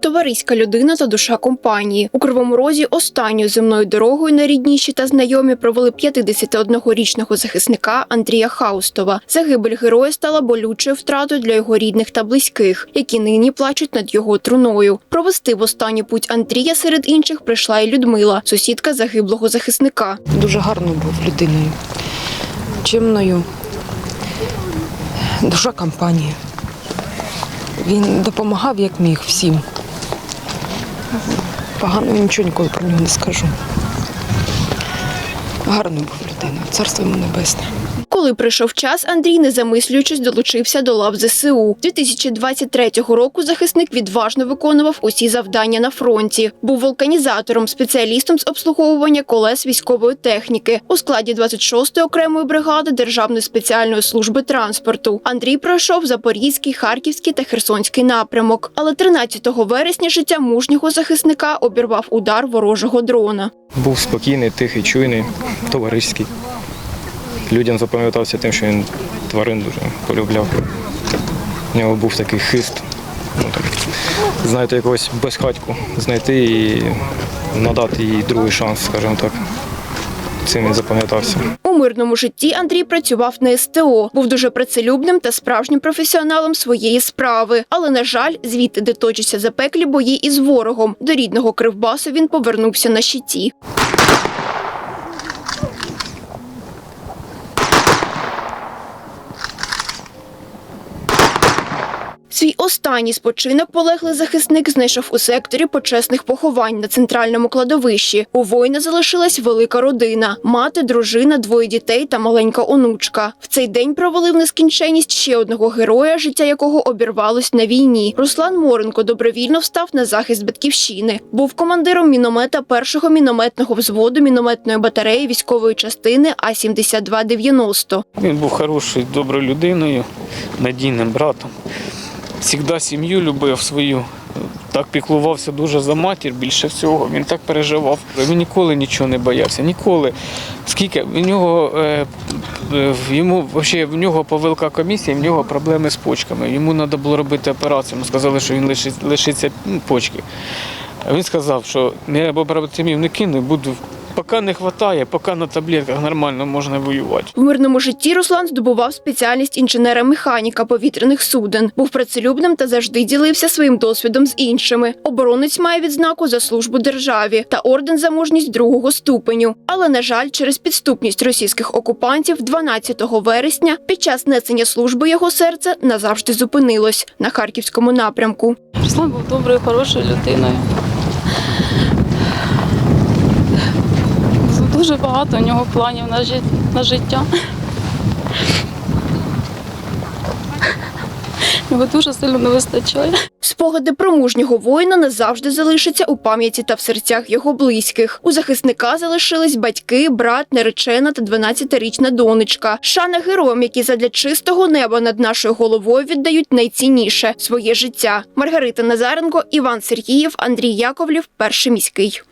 Товариська людина та душа компанії. У Кривому Розі останньою земною дорогою найрідніші та знайомі провели 51-річного захисника Андрія Хаустова. Загибель героя стала болючою втратою для його рідних та близьких, які нині плачуть над його труною. Провести в останню путь Андрія серед інших прийшла і Людмила, сусідка загиблого захисника. Дуже гарно був людиною, чимною, душа компанії. Він допомагав як міг всім. Погано нічого ніколи про нього не скажу. Гарно був людина, царство йому небесне. Коли прийшов час, Андрій, не замислюючись, долучився до лав ЗСУ. 2023 року захисник відважно виконував усі завдання на фронті. Був вулканізатором, спеціалістом з обслуговування колес військової техніки у складі 26-ї окремої бригади Державної спеціальної служби транспорту. Андрій пройшов Запорізький, Харківський та Херсонський напрямок. Але 13 вересня життя мужнього захисника обірвав удар ворожого дрона. Був спокійний, тихий, чуйний, товариський. Людям запам'ятався тим, що він тварин дуже полюбляв. У нього був такий хист. Ну, так, знаєте, якогось безхатьку знайти і надати їй другий шанс, скажімо так. Цим він запам'ятався. У мирному житті Андрій працював на СТО, був дуже працелюбним та справжнім професіоналом своєї справи. Але, на жаль, звідти, де точаться запеклі бої із ворогом, до рідного Кривбасу він повернувся на щиті. Свій останній спочинок полеглий захисник знайшов у секторі почесних поховань на центральному кладовищі. У воїна залишилась велика родина: мати, дружина, двоє дітей та маленька онучка. В цей день провели в нескінченність ще одного героя, життя якого обірвалось на війні. Руслан Моренко добровільно встав на захист батьківщини. Був командиром міномета першого мінометного взводу мінометної батареї військової частини А 7290 Він був хорошою, доброю людиною, надійним братом. Всігда сім'ю любив свою. Так піклувався дуже за матір більше всього. Він так переживав. Він ніколи нічого не боявся. Ніколи. Скільки в нього е, йому вообще в нього повелика комісія, в нього проблеми з почками. Йому треба було робити операцію. Йому сказали, що він лишить, лишиться ну, почки. Він сказав, що я побратимів не кину, буду. Поки не вистачає, поки на таблетках нормально можна воювати. В мирному житті Руслан здобував спеціальність інженера-механіка повітряних суден. Був працелюбним та завжди ділився своїм досвідом з іншими. Оборонець має відзнаку за службу державі та орден за мужність другого ступеню. Але на жаль, через підступність російських окупантів 12 вересня під час несення служби його серце назавжди зупинилось на харківському напрямку. Руслан був доброю, хорошою людиною. Дуже багато у нього планів на, жит... на життя. Його дуже сильно не вистачає. Спогади про мужнього воїна назавжди залишаться у пам'яті та в серцях його близьких. У захисника залишились батьки, брат, наречена та 12-річна донечка. Шана героям, які задля чистого неба над нашою головою віддають найцінніше своє життя. Маргарита Назаренко, Іван Сергієв, Андрій Яковлів, перший міський.